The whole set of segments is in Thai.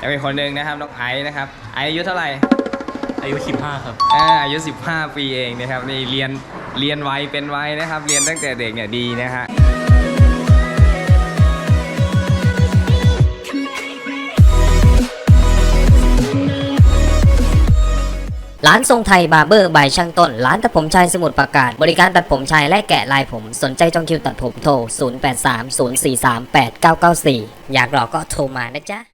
แล้วอีกคนหนึ่งนะครับน้องไอซ์นะครับไอซ์อายุเท่าไหร่อายุ 15 ครับ อ่าอายุ 15 ปีเองนะครับนี่เรียนเรียนไวเป็นไวนะครับ เรียนตั้งแต่เด็กเนี่ยดีนะฮะร้านทรงไทยบาร์เบอร์บายช่างต้น ร้านตัดผมชายสมุทรปราการบริการตัดผมชายและแกะลายผม สนใจจองคิวตัดผมโทร 0830438994 อยากหลอกก็โทรมานะจ๊ะ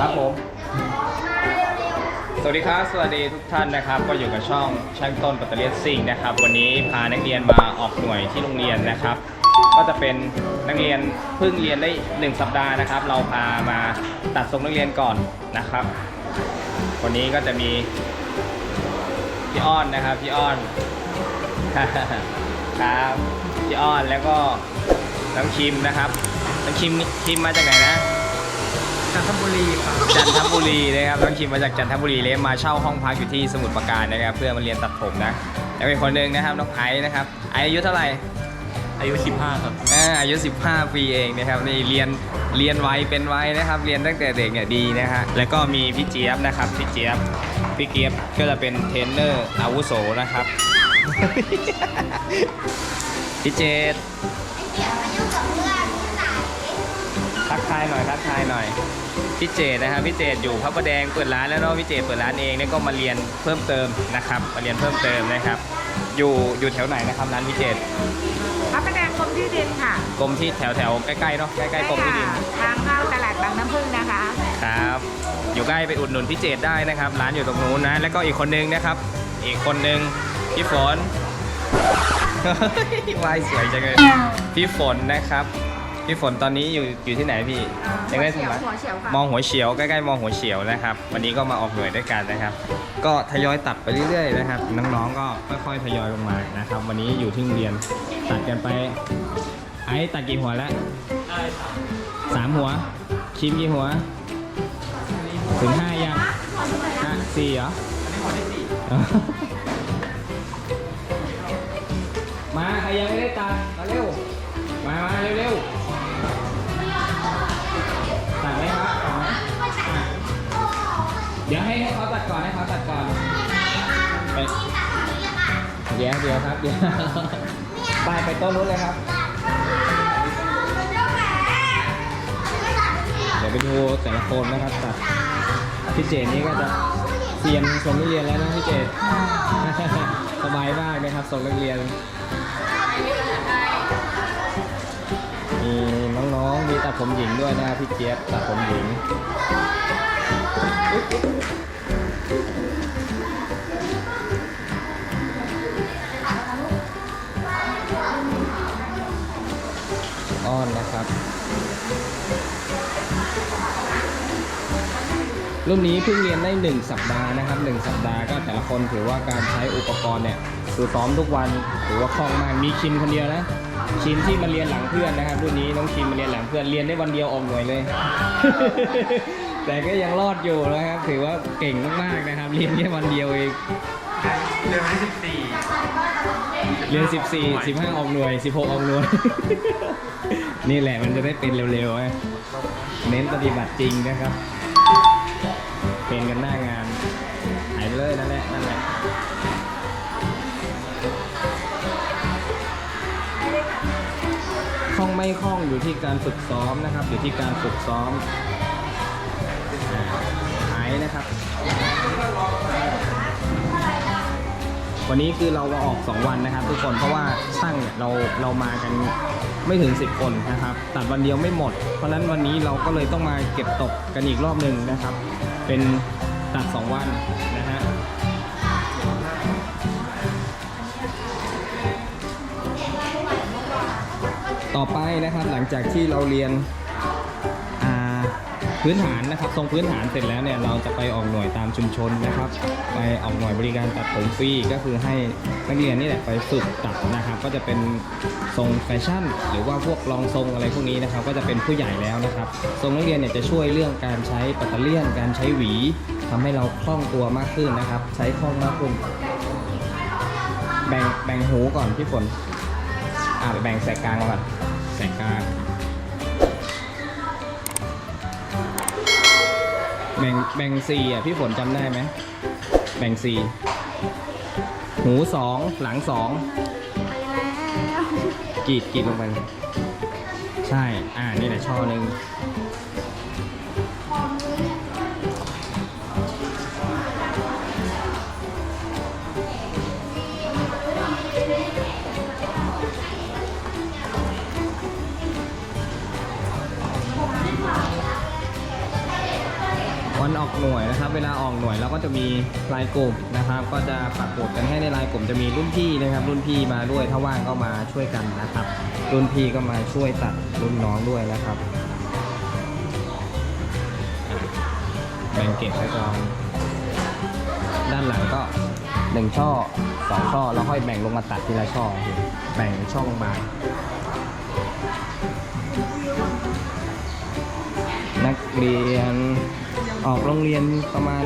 ครับผม สวัสดีครับ สวัสดีทุกท่านนะครับ ก็อยู่กับช่องช่างต้นปัตเตอร์เลียนซิ่งนะครับ วันนี้พานักเรียนมาออกหน่วยที่โรงเรียนนะครับ ก็จะเป็นนักเรียนเพิ่งเรียนได้ 1 สัปดาห์นะครับ เราพามาตัดทรงนักเรียนก่อนนะครับ วันนี้ก็จะมีพี่อ้อนนะครับพี่อ้อนครับพี่อ้อนแล้วก็น้องคิมนะครับน้องคิมคิมมาจากไหนนะ จันทบุรีครับจันทบุรีนะครับน้องคิมมาจากจันทบุรีเลยมาเช่าห้องพักอยู่ที่สมุทรปราการนะครับ เพื่อมาเรียนตัดผมนะแล้วอีกคนหนึ่งนะครับน้องไอซ์นะครับไอซ์อายุเท่าไหร่อายุ 15 ครับอ่าอายุ 15 ปีเองนะครับนี่เรียนเรียนไวเป็นไวนะครับ เรียนตั้งแต่เด็กเนี่ยดีนะฮะแล้วก็มีพี่เจี๊ยบนะครับพี่เจี๊ยบพี่เจี๊ยบก็จะเป็นเทรนเนอร์อาวุโสนะครับพี่เจดายหน่อยทักทายหน่อยพี่เจดนะครับพี่เจดอยู่พระประแดงเปิดร้านแล้วเนาะพี่เจดเปิดร้านเองเนี่ยก็มาเรียนเพิ่มเติมนะครับ มาเรียนเพิ่มเติมนะครับ อยู่อยู่แถวไหนนะครับร้านพี่เจดพระประแดงกรมที่ดินค่ะกรมที่แถวแถวๆใกล้ๆเนาะใกล้ๆกรมที่ดินทางเข้าตลาดบางน้ำพึ่งนะคะครับอยู่ใกล้ไปอุดหนุนพี่เจดได้นะครับ ร้านอยู่ตรงนู้นนะแล้วก็อีกคนนึงนะครับ อีกคนนึงพี่ฝนวายสวยจังเลยพี่ฝนนะครับ พี่ฝนตอนนี้อยู่อยู่ที่ไหนพี่ยังได้สมัครหัวเฉียวค่ะมองหัวเฉียวใกล้ๆมองหัวเฉียวนะครับ วันนี้ก็มาออกหน่วยด้วยกันนะครับ ก็ทยอยตัดไปเรื่อยๆนะครับ น้องๆก็ค่อยๆทยอยลงมานะครับ วันนี้อยู่ที่โรงเรียนตัดกันไป ไอ้ตัดกี่หัวแล้วได้ครับสามหัวชิมกี่หัว ถึงห้ายังห้าสี่เหรอมาใครยังไม่ได้ตัดมาเร็ว มามาเร็วเร็วๆ ดี๋ยวเดี๋ยวครับเดี๋ยวไปไปโต้นนู้นเลยครับ เดี๋ยวไปดูแต่ละคนนะครับตัดพี่เจนนี่ก็จะเซียนส่งนักเรียนแล้วนะพี่เจนสบายมากนะครับส่งนักเรียนมีน้องๆมีตัดผมหญิงด้วยนะครับพี่เจี๊ยบตัดผมหญิง อ้อนนะครับ รุ่นนี้เพิ่งเรียนได้ 1 สัปดาห์นะครับ 1 สัปดาห์ก็แต่ละคนถือว่าการใช้อุปกรณ์เนี่ยคือซ้อมทุกวันถือว่าคล่องมากมีชินคนเดียวนะชินที่มาเรียนหลังเพื่อนนะครับ รุ่นนี้น้องชินมาเรียนหลังเพื่อนเรียนได้วันเดียวออกหน่วยเลย แต่ก็ยังรอดอยู่นะครับ ถือว่าเก่งมากๆนะครับ เรียนแค่วันเดียวเองเดือนที่เรียน14 15ออกหน่วย 16ออกหน่วย นี่แหละมันจะได้เป็นเร็วๆนะเน้นปฏิบัติจริงนะครับ เป็นกันหน้างาน หายไปเลยนั่นแหละนั่นแหละคล่องไม่คล่องอยู่ที่การฝึกซ้อมนะครับ อยู่ที่การฝึกซ้อมหายนะครับ วันนี้คือเราออก 2 วันนะครับ ทุกคนเพราะว่าช่างเนี่ยเราเรามากันไม่ถึง 10 คนนะครับ ตัดวันเดียวไม่หมด เพราะฉะนั้นวันนี้เราก็เลยต้องมาเก็บตกกันอีกรอบหนึ่งนะครับ เป็นตัด 2 วันนะฮะต่อไปนะครับหลังจากที่เราเรียน พื้นฐานนะครับทรงพื้นฐานเสร็จแล้วเนี่ยเราจะไปออกหน่วยตามชุมชนนะครับ ไปออกหน่วยบริการตัดผมฟรีก็คือให้นักเรียนนี่แหละไปฝึกตัดนะครับ ก็จะเป็นทรงแฟชั่น หรือว่าพวกรองทรงอะไรพวกนี้นะครับ ก็จะเป็นผู้ใหญ่แล้วนะครับ ทรงนักเรียนเนี่ยจะช่วยเรื่องการใช้ปัตเตอร์เลียนการใช้หวีทำให้เราคล่องตัวมากขึ้นนะครับ ใช้คล่องมากขึ้นแบ่งแบ่งหูก่อนพี่ฝนอ่าแบ่งแสกกลางก่อนแสกกลาง แบ่งแบ่งสี่อะพี่ฝนจำได้ไหมแบ่งสี่หูสองหลังสองไปแล้วกรีดกรีดลงไปใช่ อ่านี่แหละช่อหนึ่ง หน่วยนะครับ เวลาออกหน่วยเราก็จะมีลายกลุ่มนะครับ ก็จะปักหมุดกันให้ในลายกลุ่มจะมีรุ่นพี่นะครับ รุ่นพี่มาด้วยถ้าว่างก็มาช่วยกันนะครับ รุ่นพี่ก็มาช่วยตัดรุ่นน้องด้วยนะครับแบ่งเก็บไว้ก่อนด้านหลังก็หนึ่งช่อสองช่อแล้วค่อยแบ่งลงมาตัดทีละช่อแบ่งช่องบานักเรียน ออกโรงเรียนประมาณ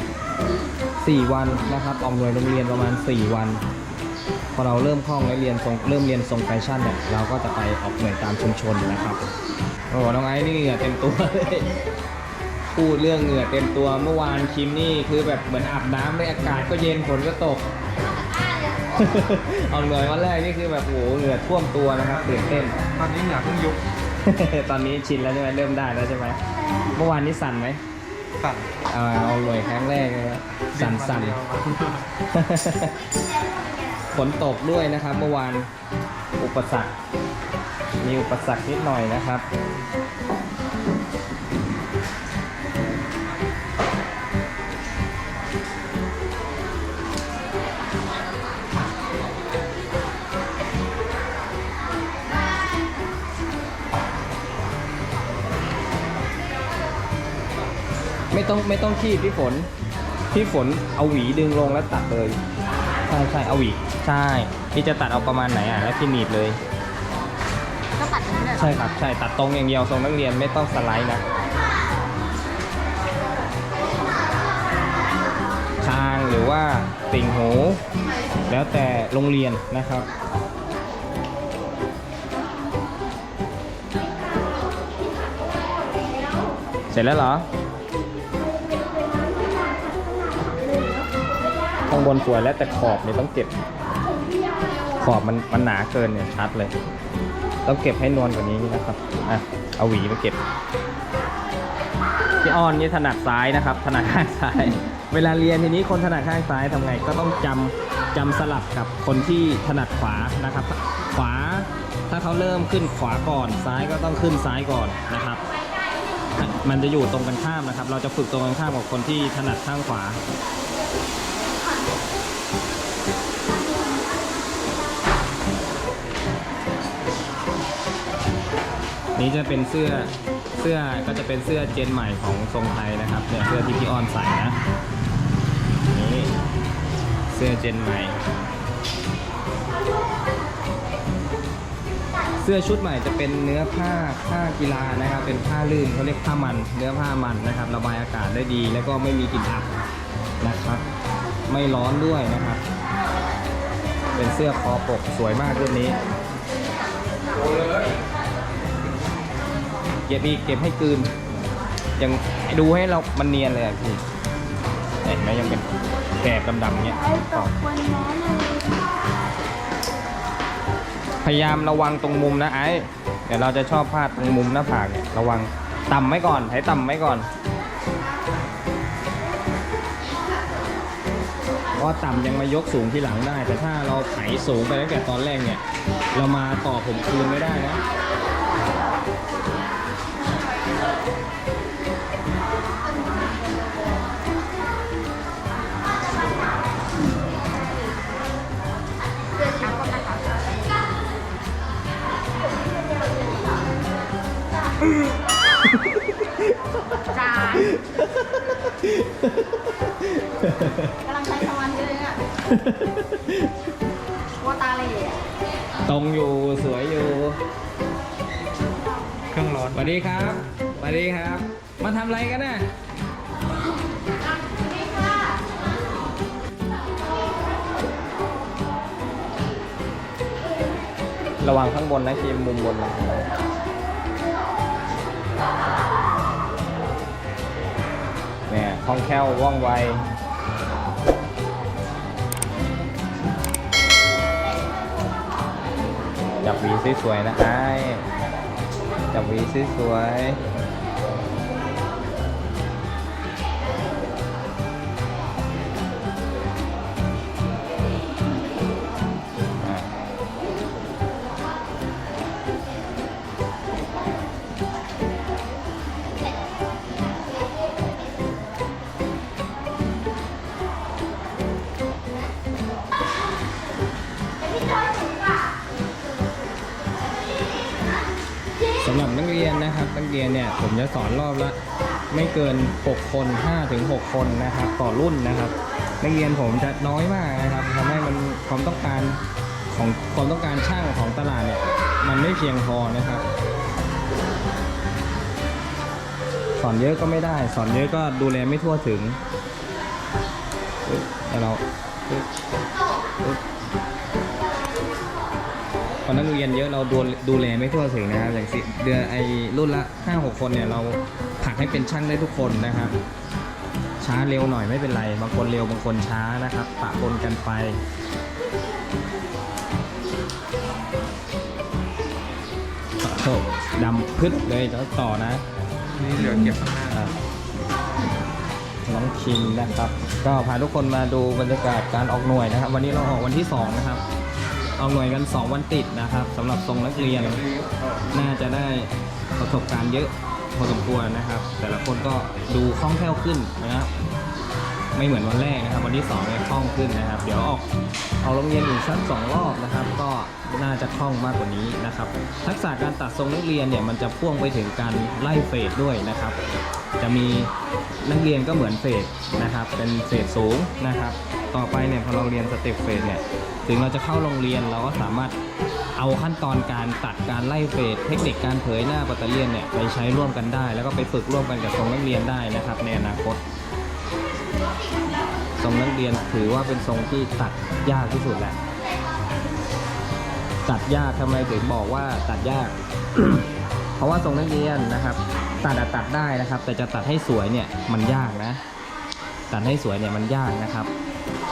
4 วันนะครับออกหน่วยโรงเรียนประมาณ 4 วันพอเราเริ่มคล่องและเรียนทรงเริ่มเรียนทรงแฟชั่นเนี่ยเราก็จะไปออกหน่วยตามชุมชนนะครับโอ้น้องไอ้นี่เหงื่อเต็มตัวเลยพูดเรื่องเหงื่อเต็มตัวเมื่อวานคิมนี่คือแบบเหมือนอาบน้ำเลยอากาศก็เย็นฝนก็ตกออกหน่วยวันแรกนี่คือแบบโอ้โหเหงื่อท่วมตัวนะครับตื่นเต้น ตอนนี้อยากเพิ่งยุบ ตอนนี้ชินแล้วใช่ไหมเริ่มได้แล้วใช่ไหมเมื่อวานนี้สั่นไหมสั่นเอ่อเอาหน่วยครั้งแรกเลยนะสั่นสั่นเดียวฝนตกด้วยนะครับ เมื่อวานอุปสรรค มีอุปสรรคนิดหน่อยนะครับ ไม่ต้องไม่ต้องคีบพี่ฝน พี่ฝนเอาหวีดึงลงแล้วตัดเลย ใช่ใช่เอาหวี ใช่ พี่จะตัดเอาประมาณไหนอะ แล้วพี่หนีบเลย ก็ปัดนี้เลยใช่ครับ ใช่ ตัดตรงอย่างเดียวทรงนักเรียนไม่ต้องสไลด์นะ คางหรือว่าติ่งหู แล้วแต่โรงเรียนนะครับ เสร็จแล้วเหรอ ข้างบนสวยแล้วแต่ขอบเนี่ยต้องเก็บ ขอบมันมันหนาเกินเนี่ยชัดเลย ต้องเก็บให้นวลกว่านี้นะครับอะเอาหวีมาเก็บพี่อ้อนนี่ถนัดซ้ายนะครับ ถนัดข้างซ้าย เวลาเรียนทีนี้คนถนัดข้างซ้ายทำไงก็ต้องจำจำสลับกับคนที่ถนัดขวานะครับ ขวาถ้าเขาเริ่มขึ้นขวาก่อนซ้ายก็ต้องขึ้นซ้ายก่อนนะครับ มันจะอยู่ตรงกันข้ามนะครับ เราจะฝึกตรงกันข้ามกับคนที่ถนัดข้างขวา นี่จะเป็นเสื้อเสื้อก็จะเป็นเสื้อเจนใหม่ของทรงไทยนะครับเนี่ยเสื้อที่พี่ออนใส่นะนี่เสื้อเจนใหม่ เสื้อชุดใหม่จะเป็นเนื้อผ้าผ้ากีฬานะครับ เป็นผ้าลื่นเขาเรียกผ้ามัน เนื้อผ้ามันนะครับ ระบายอากาศได้ดี แล้วก็ไม่มีกลิ่นอับนะครับ ไม่ร้อนด้วยนะครับ เป็นเสื้อคอปกสวยมากรุ่นนี้เก็บอีกเก็บให้กลืนยังดูให้เรา มันเนียนเลยอะพี่เห็นไหมยังเป็นแกบดำๆเงี้ยพยายามระวังตรงมุมนะไอ้เดี๋ยวเราจะชอบพลาดตรงมุมหน้าผากเนี่ยระวังต่ำไว้ก่อนให้ต่ำไว้ก่อนเพราะว่าต่ำยังมายกสูงที่หลังได้ แต่ถ้าเราไถสูงไปตั้งแต่ตอนแรกเนี่ย เรามาต่อผมคืนไม่ได้นะ จานกำลังใช้สมาธิเลยเนี่ยวัวตาเหล่อะตรงอยู่สวยอยู่ เครื่องร้อน สวัสดีครับสวัส ดีครับ มาทำอะไรกันน่ะระวังข้างบนนะคีมมุมบนนะคล่องแคล่วว่องไวจับหวีสวยๆนะไอ้จับหวีสวยๆ จะสอนรอบละไม่เกิน 6 คน5ถึง6คนนะครับ ต่อรุ่นนะครับ นักเรียนผมจะน้อยมากนะครับทำให้มันความต้องการของความต้องการช่างของตลาดเนี่ยมันไม่เพียงพอนะครับ สอนเยอะก็ไม่ได้ สอนเยอะก็ดูแลไม่ทั่วถึงแล้วเรา ปึ๊บปึ๊บพอนักเรียนเยอะเราดูดูแลไม่ทั่วถึงนะครับอย่างสิเดือนไอรุ่นละ5้าหคนเนี่ยเราผลักให้เป็นช่างได้ทุกคนนะครับ ช้าเร็วหน่อยไม่เป็นไร บางคนเร็วบางคนช้านะครับปะปนกันไปโอ้ดำพึดเลยแล้วต่อนะนี่เหลือเก็บข้างหน้าอะน้องคิงนะครับ ก็พาทุกคนมาดูบรรยากาศการออกหน่วยนะครับ วันนี้เราออกวันที่ 2 นะครับ เอาหน่วยกัน 2 วันติดนะครับสำหรับทรงนักเรียน น่าจะได้ประสบการณ์เยอะพอสมควรนะครับ แต่ละคนก็ดูคล่องแคล่วขึ้นนะครับ ไม่เหมือนวันแรกนะครับ วันที่2เนี่ยคล่องขึ้นนะครับ เดี๋ยวออกเอาโรงเรียนอีกสักสองรอบนะครับ ก็น่าจะคล่องมากกว่านี้นะครับ ทักษะการตัดทรงนักเรียนเนี่ยมันจะพ่วงไปถึงการไล่เฟดด้วยนะครับ จะมีนักเรียนก็เหมือนเฟดนะครับ เป็นเฟดสูงนะครับ ต่อไปเนี่ยพอเราเรียนสเต็ปเฟดเนี่ยถึงเราจะเข้าโรงเรียนเราก็สามารถเอาขั้นตอนการตัดการไล่เฟดเทคนิคการเผยหน้าปัตเตอร์เลียนเนี่ยไปใช้ร่วมกันได้ แล้วก็ไปฝึกร่วมกันกับทรงนักเรียนได้นะครับในอนาคต ทรงนักเรียนถือว่าเป็นทรงที่ตัดยากที่สุดแหละตัดยากทำไมถึงบอกว่าตัดยาก เพราะว่าทรงนักเรียนนะครับตัดตัดได้นะครับ แต่จะตัดให้สวยเนี่ยมันยากนะ ตัดให้สวยเนี่ยมันยากนะครับ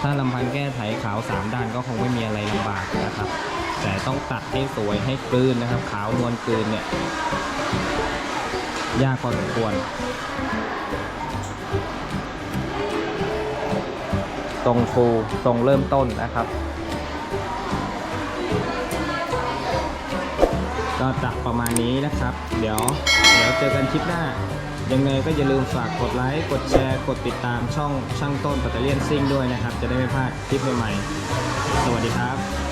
ถ้าลำพังแก้ไถขาวสามด้านก็คงไม่มีอะไรลำบากนะครับ แต่ต้องตัดให้สวยให้กลืนนะครับ ขาวนวลกลืนเนี่ยยากพอสมควร ทรงฟูทรงเริ่มต้นนะครับ ก็จะประมาณนี้นะครับ เดี๋ยวเดี๋ยวเจอกันคลิปหน้า ยังไงก็อย่าลืมฝากกดไลค์ กดแชร์ กดติดตามช่องช่างต้นปัตเตอร์เลียนซิ่งด้วยนะครับ จะได้ไม่พลาดคลิปใหม่ๆสดีครับ